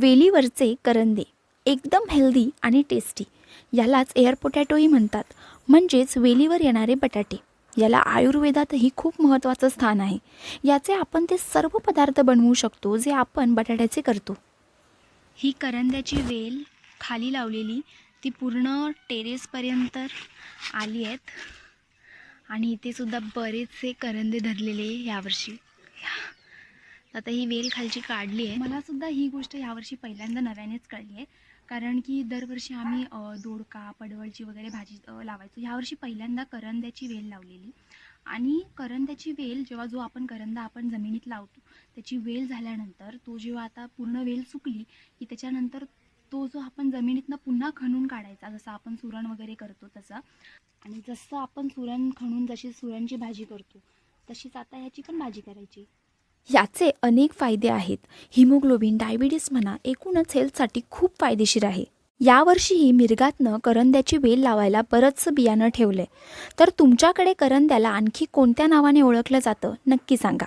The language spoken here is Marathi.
वेलीवरचे करंदे. एकदम हेल्दी आणि टेस्टी यालाच एअर पोटॅटोही म्हणतात. म्हणजेच वेलीवर येणारे बटाटे. याला आयुर्वेदातही खूप महत्त्वाचं स्थान आहे. याचे आपण ते सर्व पदार्थ बनवू शकतो जे आपण बटाट्याचे करतो. ही करंद्याची वेल खाली लावलेली ती पूर्ण टेरेसपर्यंत आली आहेत. आणि इथे सुद्धा बरेचसे करंदे धरलेले यावर्षी. आता ही वेल खालची काढली आहे. मला सुद्धा ही गोष्ट यावर्षी पहिल्यांदा नव्यानेच कळली आहे. कारण की दरवर्षी आम्ही दोडका पडवळची वगैरे भाजी लावायचो. यावर्षी पहिल्यांदा करंद्याची वेल लावलेली. आणि करंद्याची वेल जेव्हा जो आपण करंदा आपण जमिनीत लावतो त्याची वेल झाल्यानंतर तो जेव्हा आता पूर्ण वेल सुकली की त्याच्यानंतर तो जो आपण जमिनीतनं पुन्हा खणून काढायचा जसं आपण सुरण वगैरे करतो तसं. आणि जसं आपण सुरण खणून जशी सुरणची भाजी करतो तशीच आता ह्याची पण भाजी करायची. याचे अनेक फायदे आहेत. हिमोग्लोबिन डायबिटीस म्हणा एकूणच हेल्थसाठी खूप फायदेशीर आहे. यावर्षीही मिरगातनं करंद्याची वेल लावायला बरंचसं बियाणं ठेवलंय. तर तुमच्याकडे करंद्याला आणखी कोणत्या नावाने ओळखलं जातं? नक्की सांगा.